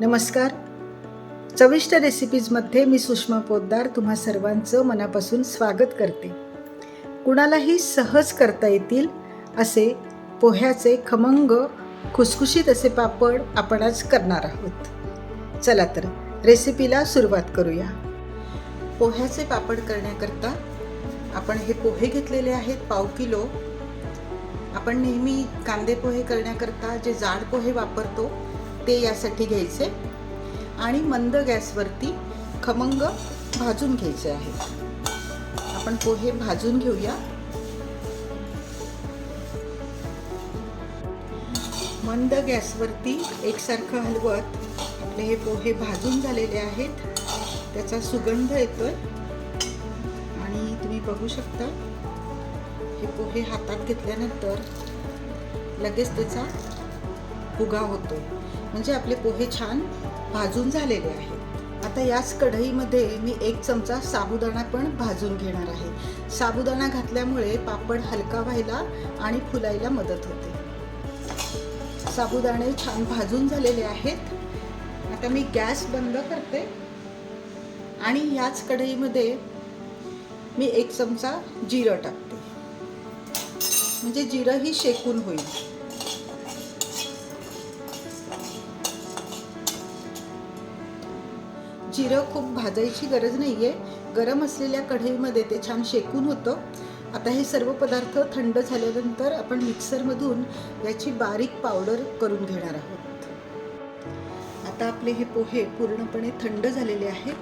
नमस्कार. चविष्ट रेसिपीजमध्ये मी सुषमा पोद्दार तुम्हा सर्वांचं मनापासून स्वागत करते. कुणालाही सहज करता येतील असे पोह्याचे खमंग खुसखुशीत असे पापड आपण आज करणार आहोत. चला तर रेसिपीला सुरुवात करूया. पोह्याचे पापड करण्याकरता आपण हे पोहे घेतलेले आहेत पाव किलो. आपण नेहमी कांदे पोहे करण्याकरता जे जाड पोहे वापरतो ते यासाठी घ्यायचे आणि मंद गॅसवरती खमंग भाजून घ्यायचे आहेत आपण पोहे भाजून घेऊया. मंद गॅसवरती एकसारखं हलवत आपले हे पोहे भाजून झालेले आहेत. त्याचा सुगंध येतोय. आणि तुम्ही बघू शकता हे पोहे हातात घेतल्यानंतर लगेच त्याचा फुगा होतोय. म्हणजे आपले पोहे छान भाजून झालेले आहेत. आता याच कढईमध्ये मी एक चमचा साबुदाणा पण भाजून घेणार आहे. साबुदाणा घातल्यामुळे पापड हलका व्हायला आणि फुलायला मदत होते. साबुदाणे छान भाजून झालेले आहेत. आता मी गॅस बंद करते. आणि याच कढईमध्ये मी एक चमचा जिरं टाकते. म्हणजे जिरंही शेकून होईल. जिरं खूप भाजायची गरज नाही आहे गरम असलेल्या कढईमध्ये ते छान शेकून होतं. आता हे सर्व पदार्थ थंड झाल्यानंतर आपण मिक्सरमधून याची बारीक पावडर करून घेणार आहोत. आता आपले हे पोहे पूर्णपणे थंड झालेले आहेत.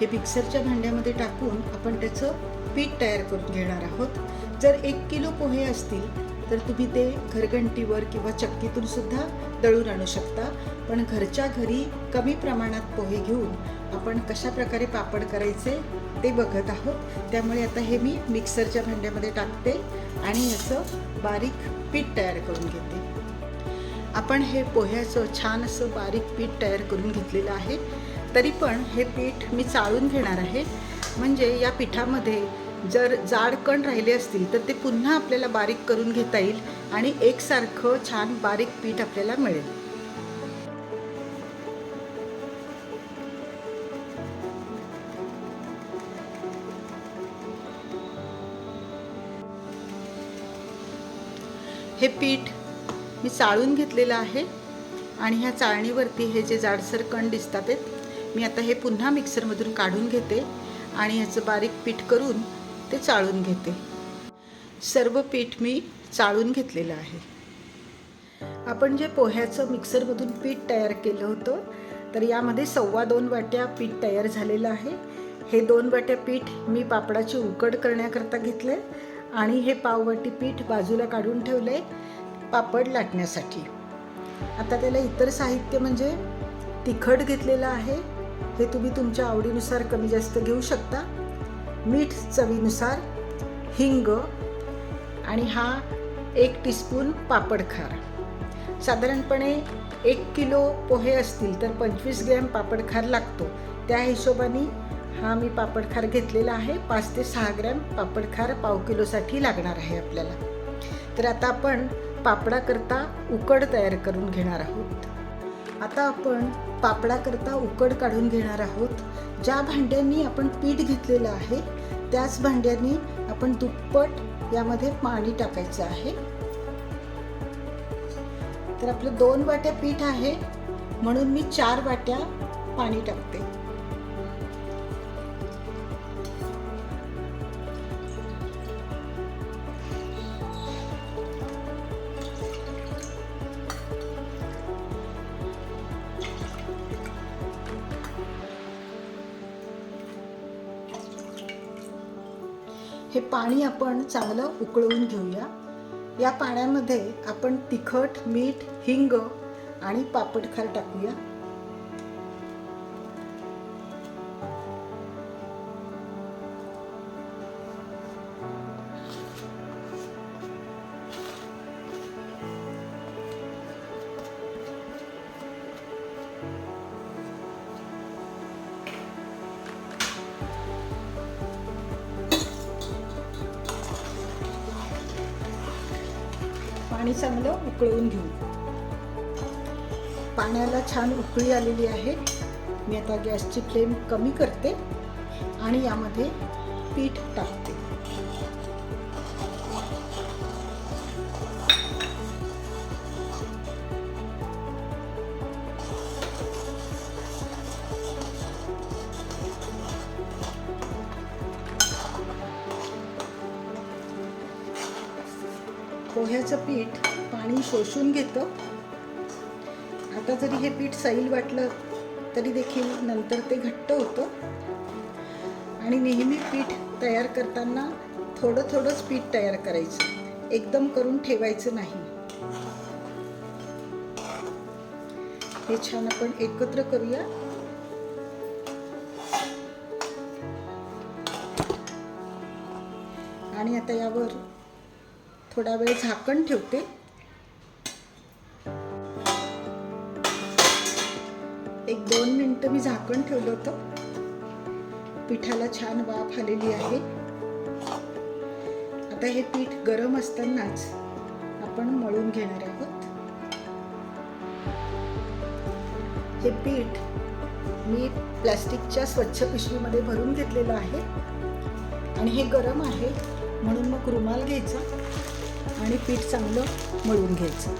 हे मिक्सरच्या भांड्यामध्ये टाकून आपण त्याचं पीठ तयार करून घेणार आहोत. जर एक किलो पोहे असतील तर तुम्ही ते घरघंटीवर किंवा चक्कीतून सुद्धा दळून आणू शकता. पण घरच्या घरी कमी प्रमाणात पोहे घेऊन आपण कशा प्रकारे पापड करायचे ते बघत आहोत. त्यामुळे आता हे मी मिक्सरच्या भांड्यामध्ये टाकते आणि याचं बारीक पीठ तयार करून घेते. आपण हे पोह्याचं छान असं बारीक पीठ तयार करून घेतलेलं आहे. तरी पण हे पीठ मी चाळून घेणार आहे. म्हणजे या पिठामध्ये जर जाड कण राहिले असतील तर ते पुन्हा आपल्याला बारीक करून घेता येईल आणि एकसारखं छान बारीक पीठ आपल्याला मिळेल. हे पीठ मी चाळून घेतलेलं आहे आणि ह्या चाळणीवरती हे जे जाडसर कण दिसतात आहेत मी आता हे पुन्हा मिक्सरमधून काढून घेते आणि ह्याचं बारीक पीठ करून ते चाळून घेते. सर्व पीठ मी चाळून घेतलेलं आहे. आपण जे पोह्याचं मिक्सरमधून पीठ तयार केलं होतं तर यामध्ये सव्वा दोन वाट्या पीठ तयार झालेलं आहे. हे दोन वाट्या पीठ मी पापडाची उकड करण्याकरता घेतले आणि हे पाववाटी पीठ बाजूला काढून ठेवले पापड लाटण्यासाठी. आता त्याला इतर साहित्य म्हणजे तिखट घेतलेलं आहे. हे तुम्ही तुमच्या आवडीनुसार कमी जास्त घेऊ शकता. मीठ चवीनुसार हिंग आणि हा एक टीस्पून पापड खार. साधारणपणे एक किलो पोहे असतील तर पंचवीस ग्रॅम पापडखार लागतो. त्या हिशोबाने हा मी पापड खार घेतलेला आहे. पाच ते सहा ग्रॅम पापड खार पाव किलोसाठी लागणार आहे आपल्याला. तर आता आपण पापडाकरता उकड तयार करून घेणार आहोत. आता आपण पापडाकरता उकड काढून घेणार आहोत. ज्या भांड्यांनी आपण पीठ घेतलेलं आहे त्याच भांड्यांनी आपण दुप्पट यामध्ये पाणी टाकायचं आहे. तर आपलं दोन वाट्या पीठ आहे म्हणून मी चार वाट्या पाणी टाकते. हे पाणी आपण चांगलं उकळवून घेऊया. या पाण्यामध्ये आपण तिखट मीठ हिंग आणि पापडखार टाकूया. पाणी चांगलं उकळवून घेऊ. पाण्याला छान उकळी आलेली आहे. मी आता गॅसची फ्लेम कमी करते आणि यामध्ये पीठ टाकते. पोह्याचं पीठ पाणी शोषून घेतं. आता जरी हे पीठ सैल वाटलं तरी देखील नंतर ते घट्ट होतं. आणि नेहमी पीठ तयार करताना थोडं थोडंच पीठ तयार करायचं. एकदम करून ठेवायचं नाही. हे छान आपण एकत्र करूया. आणि आता यावर थोडा वेळ झाकण ठेवते. एक दोन मिनटं मी झाकण ठेवलं होतं. पिठाला छान वाफ आलेली आहे. आता हे पीठ गरम असतानाच आपण मळून घेणार आहोत. हे पीठ मी प्लॅस्टिकच्या स्वच्छ पिशवीमध्ये भरून घेतलेलं आहे. आणि हे गरम आहे म्हणून मग रुमाल घ्यायचा. आणि पीठ चांगलं मळून घ्यायचं.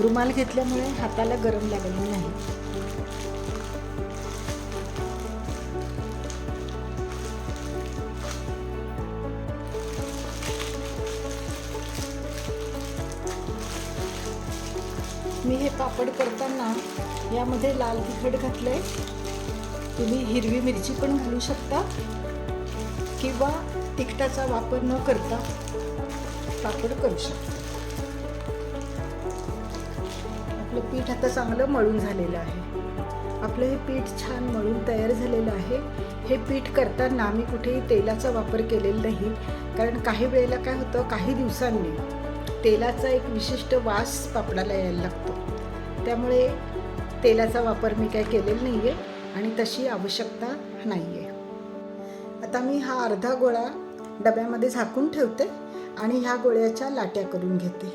रुमाल घेतल्यामुळे हाताला गरम लागले नाही. मी हे पापड करताना यामध्ये लाल तिखट घातलंय. तुम्ही हिरवी मिरची पण घालू शकता किंवा तिखटाचा वापर न करता पापड करू शकतो. आपलं पीठ आता चांगलं मळून झालेलं आहे. आपलं हे पीठ छान मळून तयार झालेलं आहे. हे पीठ करताना मी कुठेही तेलाचा वापर केलेला नाही. कारण काही वेळेला काय होतं काही दिवसांनी तेलाचा एक विशिष्ट वास पापडाला यायला लागतो. त्यामुळे तेलाचा वापर मी काय केलेला नाही आहे आणि तशी आवश्यकता नाही आहे आता मी हा अर्धा गोळा डब्यामध्ये झाकून ठेवते. आणि ह्या गोळ्याच्या लाट्या करून घेते.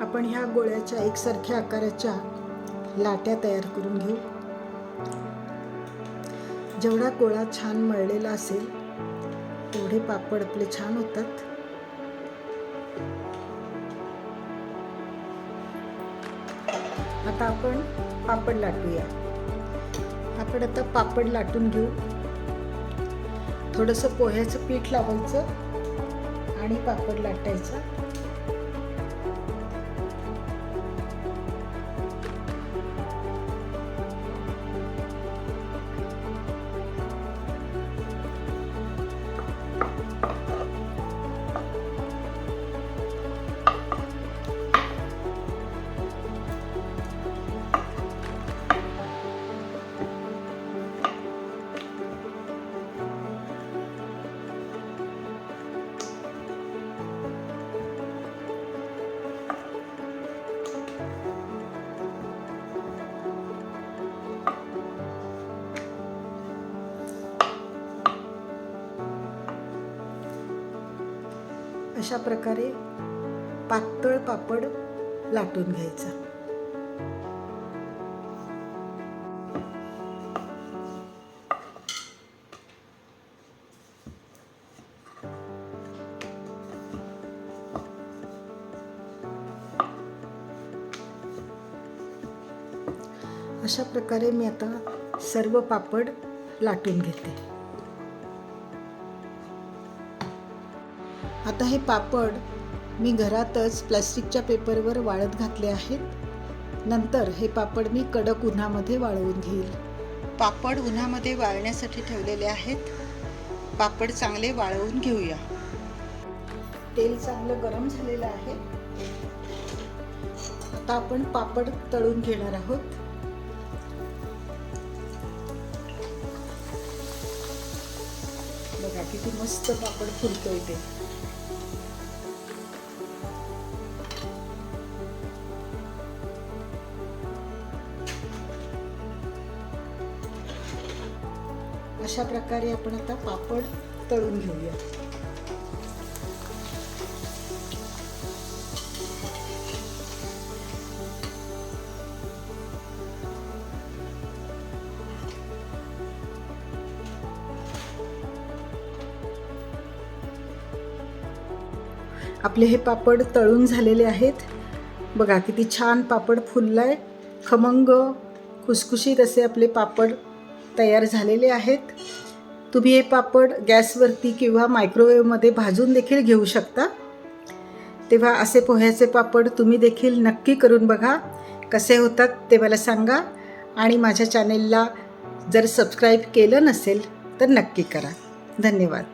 आपण ह्या गोळ्याच्या एकसारख्या आकाराच्या लाट्या तयार करून घेऊ. जेवढा गोळा छान मळलेला असेल तेवढे पापड आपले छान होतात. आता आपण पापड लाटूया. आपण आता पापड लाटून घेऊ. थोडंसं पोह्याचं पीठ लावायचं आणि पापड लाटायचं. अशा प्रकारे पातळ पापड लाटून घ्यायचा. अशा प्रकारे मी आता सर्व पापड लाटून घेते. आता हे पापड मी घरातच प्लास्टिकच्या पेपरवर वाळत घातले आहेत. नंतर हे पापड मी कडक उन्हामध्ये वाळवून घेईल. पापड उन्हामध्ये वाळण्यासाठी ठेवलेले आहेत. पापड चांगले वाळवून घेऊया. तेल चांगलं गरम झालेलं आहे. आता आपण पापड तळून घेणार आहोत. बघा किती मस्त पापड फुलतोय ते. अशा प्रकारे आपण आता पापड तळून घेऊया. आपले हे पापड तळून झालेले आहेत. बघा किती छान पापड फुललाय. खमंग खुसखुशीत असे आपले पापड तयार झालेले आहेत. तुम्ही हे पापड गॅसवरती किंवा मायक्रोवेव्हमध्ये भाजून देखील घेऊ शकता. तेव्हा असे पोह्याचे पापड तुम्ही देखील नक्की करून बघा. कसे होतात ते मला सांगा. आणि माझ्या चॅनेलला जर सबस्क्राईब केलं नसेल तर नक्की करा. धन्यवाद.